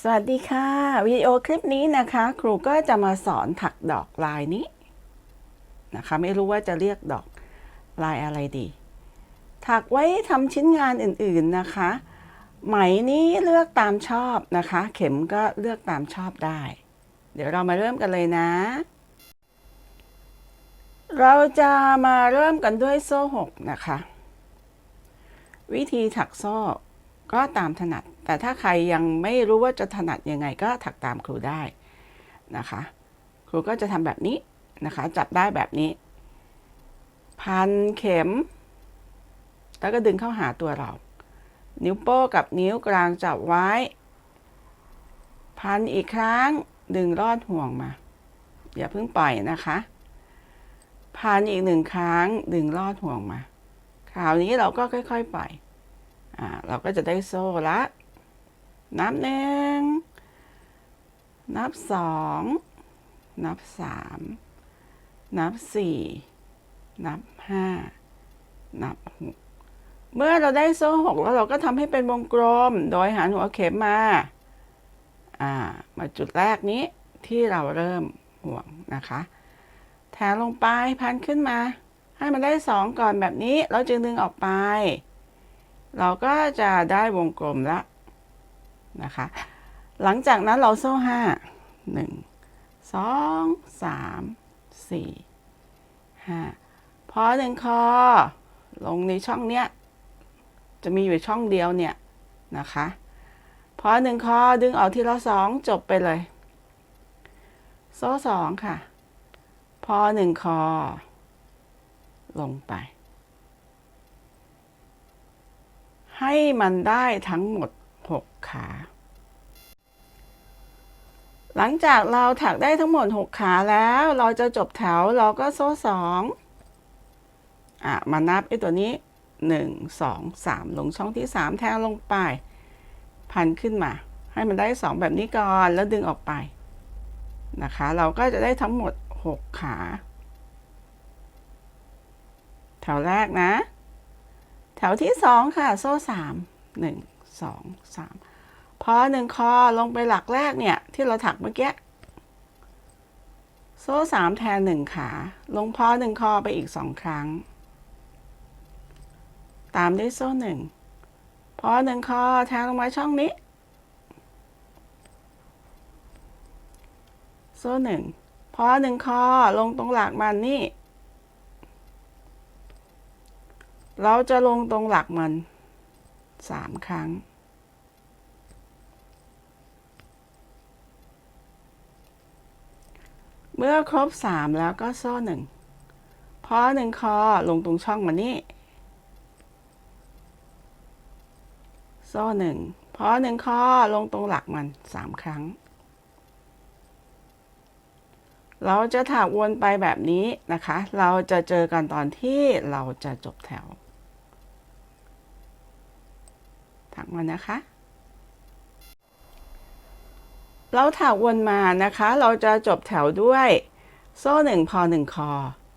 สวัสดีค่ะ วิดีโอคลิปนี้นะคะ ครูก็จะมาสอนถักดอกลายนี้นะคะ ไม่รู้ว่าจะเรียกดอกลายอะไรดี ถักไว้ทำชิ้นงานอื่นๆนะคะ ไหมนี้เลือกตามชอบนะคะ เข็มก็เลือกตามชอบได้ เดี๋ยวเรามาเริ่มกันเลยนะ เราจะมาเริ่มกันด้วยโซ่หกนะคะ วิธีถักโซ่ก็ตามถนัด แต่ถ้าใครยังไม่รู้ว่าจะถนัดยังไงก็ถักตามครูได้นะคะ ครูก็จะทำแบบนี้นะคะ จับได้แบบนี้ พันเข็ม แล้วก็ดึงเข้าหาตัวเรา นิ้วโป้งกับนิ้วกลางจับไว้ พันอีกครั้งดึงรอดห่วงมา อย่าเพิ่งปล่อยนะคะ พันอีกหนึ่งครั้งดึงรอดห่วงมา คราวนี้เราก็ค่อยๆปล่อยอ่าเราก็จะได้โซ่ละ นับหนึ่ง นับสอง นับสาม นับสี่ นับห้า นับหก เมื่อเราได้โซ่หกแล้วเราก็ทำให้เป็นวงกลม โดยหันหัวเข็มมา อ่า มาจุดแรกนี้ที่เราเริ่มห่วงนะคะแทงลงไปพันขึ้นมา ให้มันได้สองก่อนแบบนี้ เราจึงดึงออกไป เราก็จะได้วงกลมละ นะคะ หลังจากนั้นเราโซ่ห้าหนึ่งสองสามสี่ห้าพอหนึ่งคอ ลงในช่องเนี้ย จะมีอยู่ช่องเดียวเนี่ยนะคะพอหนึ่งคอดึงออกทีละสองจบไปเลย โซ่สองค่ะ พอหนึ่งคอ ลงไป ให้มันได้ทั้งหมด 6 ขา หลังจากเราถักได้ทั้งหมด 6 ขาแล้ว เราจะจบแถวเราก็โซ่สองอะ มานับไอ้ตัวนี้ 1 2 3 ลงช่องที่ 3 แทงลงไป พันขึ้นมา ให้มันได้ 2 แบบนี้ก่อนแล้วดึงออกไปนะคะ เราก็จะได้ทั้งหมด 6 ขา แถวแรกนะ แถวที่สองค่ะ โซ่สามหนึ่ง สองสามพอหนึ่งคอลงไปหลักแรกเนี่ย ที่เราถักเมื่อกี้โซ่สามแทนหนึ่งขา ลงพอหนึ่งคอไปอีกสองครั้ง ตามด้วยโซ่หนึ่งพอหนึ่งคอแทงลงมาช่องนี้ โซ่หนึ่งพอหนึ่งคอลงตรงหลักมันนี่ เราจะลงตรงหลักมัน สามครั้ง เมื่อครบสามแล้วก็โซ่หนึ่งพอหนึ่งคอลงตรงช่องมันนี่โซ่หนึ่งพอหนึ่งคอลงตรงหลักมันสามครั้ง เราจะถักวนไปแบบนี้นะคะ เราจะเจอกันตอนที่เราจะจบแถว ถัก มานะคะ เราถักวนมานะคะ เราจะจบแถวด้วยโซ่หนึ่งพอหนึ่งคอ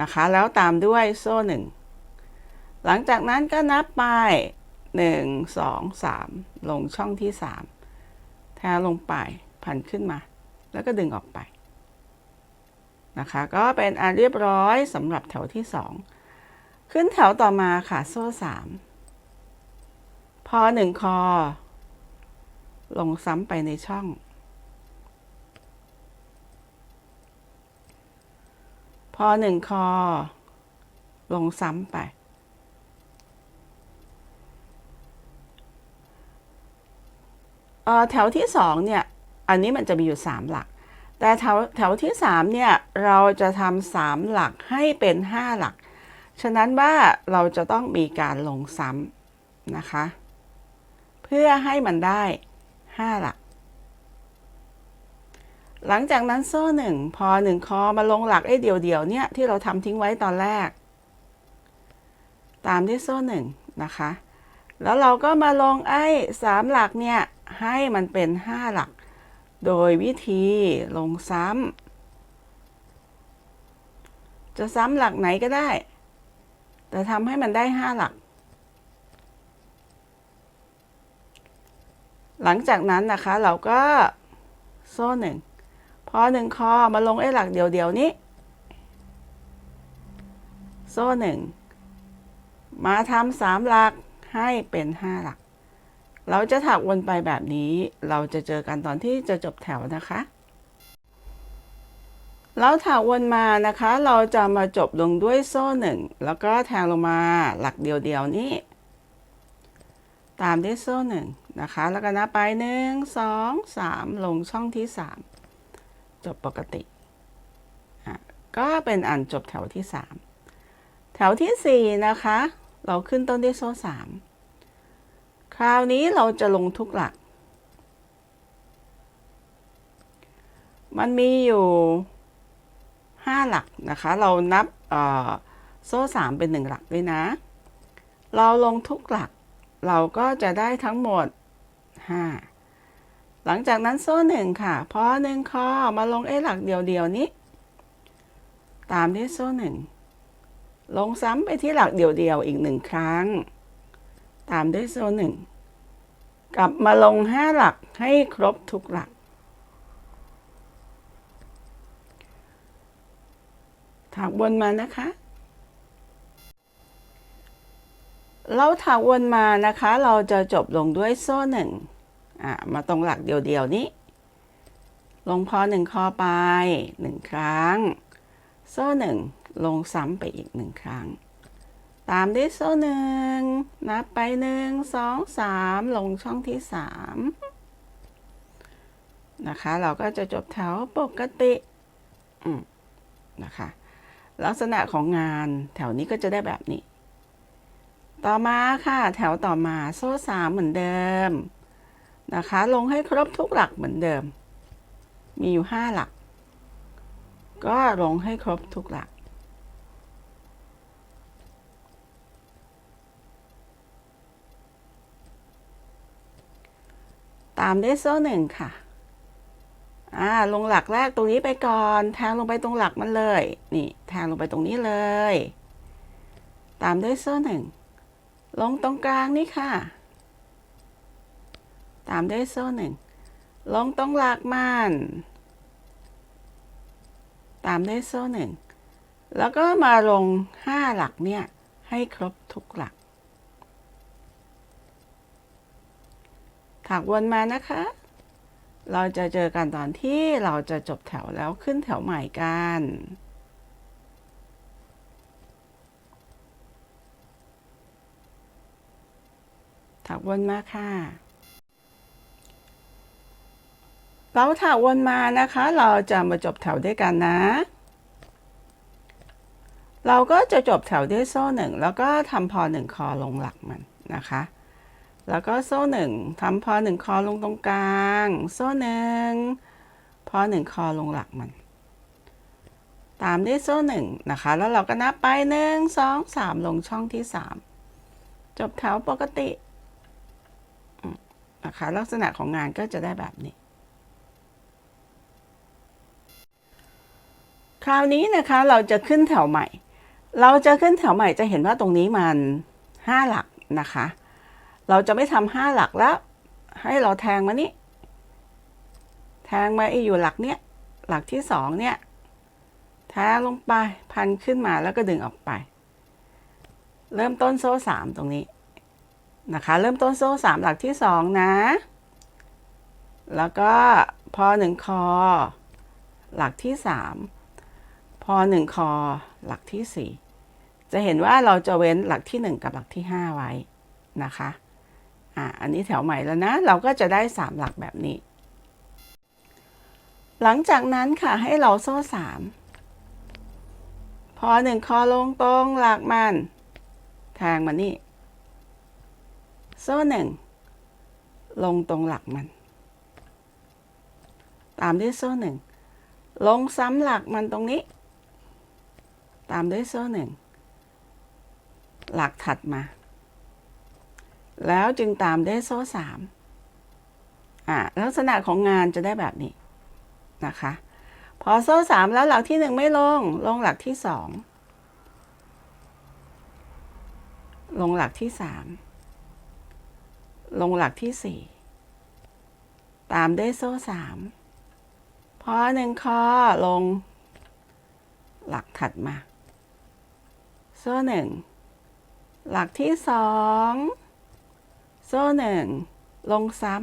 นะคะ แล้วตามด้วยโซ่หนึ่งหลังจากนั้นก็นับไปหนึ่งสองสามลงช่องที่สามแทงลงไปพันขึ้นมา แล้วก็ดึงออกไปนะคะ ก็เป็นอันเรียบร้อยสำหรับแถวที่สองขึ้นแถวต่อมาค่ะ โซ่สาม พอหนึ่งคอ ลงซ้ำไปในช่อง พอหนึ่งคอ ลงซ้ำไปเอ่อแถวที่สองเนี่ย อันนี้มันจะมีอยู่สามหลัก แต่แถวแถวที่สามเนี่ย เราจะทำสามหลักให้เป็นห้าหลัก ฉะนั้นว่าเราจะต้องมีการลงซ้ำนะคะ เพื่อให้มันได้ 5 หลัก หลังจากนั้นโซ่หนึ่งพอหนึ่งคอมาลงหลักไอ้เดียวเดียวๆเนี่ยที่เราทำทิ้งไว้ตอนแรก ตามด้วยโซ่หนึ่งนะคะ แล้วเราก็มาลงไอ้สามหลักเนี่ยให้มันเป็น 5 หลัก โดยวิธีลงซ้ำจะซ้ำหลักไหนก็ได้ แต่ทำให้มันได้ 5 หลัก หลังจากนั้นนะคะเราก็โซ่หนึ่งพอหนึ่งคอมาลงไอ้หลักเดียวๆนี้ โซ่หนึ่งมาทำสามหลักให้เป็นห้าหลัก เราจะถักวนไปแบบนี้ เราจะเจอกันตอนที่จะจบแถวนะคะ แล้วถักวนมานะคะ เราจะมาจบลงด้วยโซ่หนึ่งแล้วก็แทงลงมาหลักเดียวๆนี้ ตามด้วยโซ่หนึ่ง นะคะ แล้วก็นับไปหนึ่งสองสามลงช่องที่สามจบปกติ ก็เป็นอันจบแถวที่สามแถวที่สี่นะคะ เราขึ้นต้นด้วยโซ่สามคราวนี้เราจะลงทุกหลัก มันมีอยู่ห้าหลักนะคะ เรานับโซ่สามเป็นหนึ่งหลักด้วยนะ เราลงทุกหลักเราก็จะได้ทั้งหมด 5 หลังจากนั้นโซ่หนึ่งค่ะพอหนึ่งคอมาลงเอหลักเดียวๆนี้ ตามที่โซ่หนึ่งลงซ้ำไปที่หลักเดียวๆอีกหนึ่งครั้ง ตามด้วยโซ่หนึ่งกลับมาลงห้าหลักให้ครบทุกหลักถักวนมานะคะ เราถักวนมานะคะ เราจะจบลงด้วยโซ่หนึ่ง อะมาตรงหลักเดียวๆนี้ ลงพอหนึ่งคอไปหนึ่งครั้ง โซ่หนึ่งลงซ้ำไปอีกหนึ่งครั้ง ตามด้วยโซ่หนึ่งนับไปหนึ่งสองสามลงช่องที่สามนะคะ เราก็จะจบแถวปกติอืมนะคะ ลักษณะของงานแถวนี้ก็จะได้แบบนี้ ต่อมาค่ะ แถวต่อมาโซ่สามเหมือนเดิม นะคะ ลงให้ครบทุกหลักเหมือนเดิม มีอยู่ห้าหลัก ก็ลงให้ครบทุกหลัก ตามด้วยโซ่หนึ่งค่ะ อ่า ลงหลักแรกตรงนี้ไปก่อน แทงลงไปตรงหลักมันเลย นี่ แทงลงไปตรงนี้เลย ตามด้วยโซ่หนึ่ง ลงตรงกลางนี่ค่ะ ตามด้วยโซ่หนึ่งลงตรงหลักมันตามด้วยโซ่หนึ่งแล้วก็มาลงห้าหลักเนี่ย ให้ครบทุกหลัก ถักวนมานะคะ เราจะเจอกันตอนที่เราจะจบแถวแล้วขึ้นแถวใหม่กันถักวนมาค่ะ เราถักวนมานะคะ เราจะมาจบแถวด้วยกันนะ เราก็จะจบแถวด้วยโซ่หนึ่งแล้วก็ทำพอหนึ่งคอลงหลักมันนะคะ แล้วก็โซ่หนึ่งทำพอหนึ่งคอลงตรงกลาง โซ่หนึ่งพอหนึ่งคอลงหลักมัน ตามด้วยโซ่หนึ่งนะคะ แล้วเราก็นับไปหนึ่งสองสามลงช่องที่สามจบแถวปกตินะคะลักษณะของงานก็จะได้แบบนี้ ราวนี้นะคะเราจะขึ้นแถวใหม่ เราจะขึ้นแถวใหม่จะเห็นว่าตรงนี้มันห้าหลักนะคะ เราจะไม่ทำห้าหลักแล้ว ให้เราแทงมานี่แทงมาไอ้อยู่หลักเนี้ยหลักที่สองเนี่ยแทงลงไปพันขึ้นมาแล้วก็ดึงออกไป เริ่มต้นโซ่สามตรงนี้นะคะเริ่มต้นโซ่สามหลักที่สองนะ แล้วก็พอหนึ่งคอ หลักที่สาม หนึ่งคอหลักที่สี่จะเห็นว่าเราจะเว้นหลักที่หนึ่งกับหลักที่ห้าไว้นะคะอ่าอันนี้แถวใหม่แล้วนะ เราก็จะได้สามหลักแบบนี้ หลังจากนั้นค่ะให้เราโซ่สามพอหนึ่งคอลงตรงหลักมันแทงมานี่โซ่หนึ่งลงตรงหลักมัน ตามด้วยโซ่หนึ่งลงซ้ำหลักมันตรงนี้ ตามด้วยโซ่หนึ่งหลักถัดมา แล้วจึงตามด้วยโซ่สามอ่าลักษณะของงานจะได้แบบนี้นะคะ พอโซ่สามแล้วหลักที่หนึ่งไม่ลง ลงหลักที่สองลงหลักที่สามลงหลักที่สี่ตามด้วยโซ่สามพอหนึ่งคอลงหลักถัดมา โซ่หนึ่งหลักที่สองโซ่หนึ่งลงซ้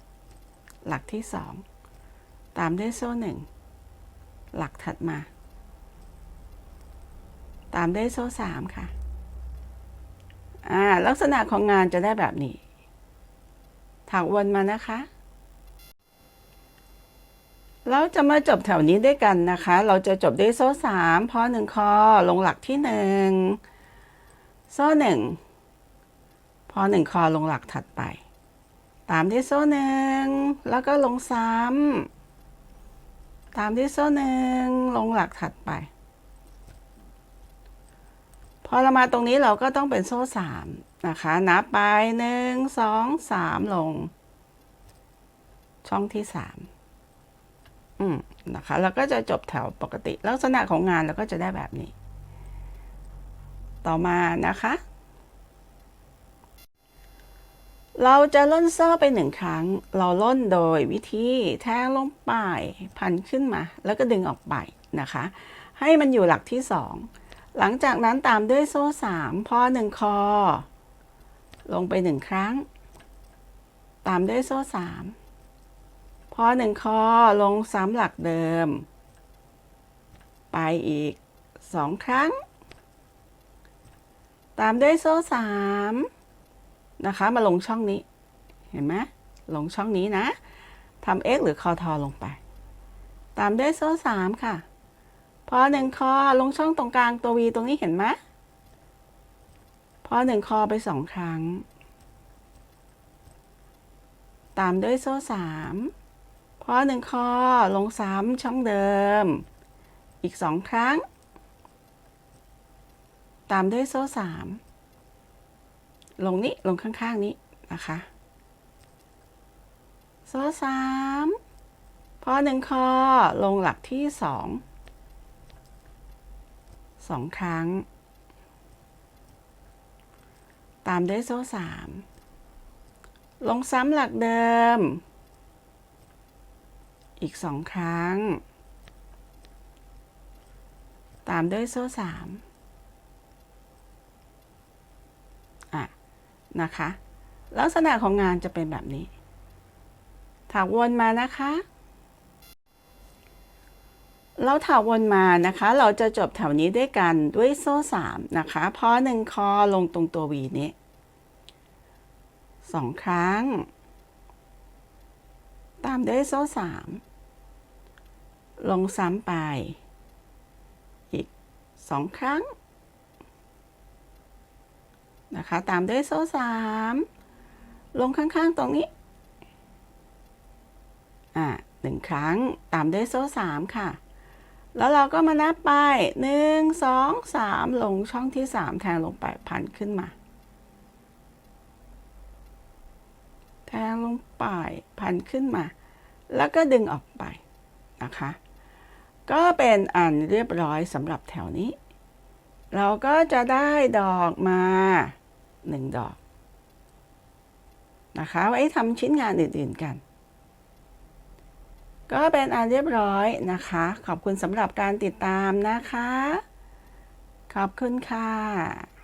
ำหลักที่สองตามด้วยโซ่หนึ่งหลักถัดมา ตามด้วยโซ่สามค่ะอ่าลักษณะของงานจะได้แบบนี้ ถักวนมานะคะ เราจะมาจบแถวนี้ด้วยกันนะคะ เราจะจบด้วยโซ่สามพอหนึ่งคอลงหลักที่หนึ่งโซ่หนึ่งพอหนึ่งคอลงหลักถัดไป ตามด้วยโซ่หนึ่งแล้วก็ลงซ้ำตามด้วยโซ่หนึ่งลงหลักถัดไป พอเรามาตรงนี้เราก็ต้องเป็นโซ่สามนะคะนับไปหนึ่งสองสามลง ช่องที่สาม อืมนะคะแล้วก็จะจบแถวปกติ ลักษณะของงานเราก็จะได้แบบนี้ ต่อมานะคะ เราจะล่นโซ่ไปหนึ่งครั้ง เราล่นโดยวิธีแทงลงไปพันขึ้นมา แล้วก็ดึงออกไปนะคะ ให้มันอยู่หลักที่สองหลังจากนั้นตามด้วยโซ่สามพอหนึ่งคอ ลงไปหนึ่งครั้ง ตามด้วยโซ่สาม พอหนึ่งคอลงซ้ำหลักเดิม ไปอีกสองครั้ง ตามด้วยโซ่สามนะคะ มาลงช่องนี้ เห็นไหมลงช่องนี้นะทำ x หรือคอทอลงไป ตามด้วยโซ่สามค่ะ พอหนึ่งคอลงช่องตรงกลางตัว v ตรงนี้เห็นไหมพอหนึ่งคอไปสองครั้ง ตามด้วยโซ่สาม พอหนึ่งคอลงซ้ำช่องเดิม อีกสองครั้ง ตามด้วยโซ่สามลงนี้ลงข้างๆนี้นะคะ โซ่สามพอหนึ่งคอลงหลักที่สองสองครั้ง ตามด้วยโซ่สามลงซ้ำหลักเดิม อีกสองครั้ง ตามด้วยโซ่สามอะ นะคะ ลักษณะของงานจะเป็นแบบนี้ถักวนมานะคะ เราถักวนมานะคะ เราจะจบแถวนี้ด้วยกันด้วยโซ่สามนะคะพอหนึ่งคอลงตรงตัววีนี้สองครั้ง ตามด้วยโซ่สาม ลงซ้ำไป อีกสองครั้ง นะคะ ตามด้วยโซ่สามลงข้างๆตรงนี้ อ่าหนึ่งครั้งตามด้วยโซ่สามค่ะ แล้วเราก็มานับไปหนึ่งสองสามลงช่องที่สามแทงลงไปพันขึ้นมา แทงลงไปพันขึ้นมา แล้วก็ดึงออกไปนะคะ ก็เป็นอันเรียบร้อยสำหรับแถวนี้ เราก็จะได้ดอกมาหนึ่งดอก นะคะไว้ทำชิ้นงานอื่นๆกัน ก็เป็นอันเรียบร้อยนะคะ ขอบคุณสำหรับการติดตามนะคะ ขอบคุณค่ะ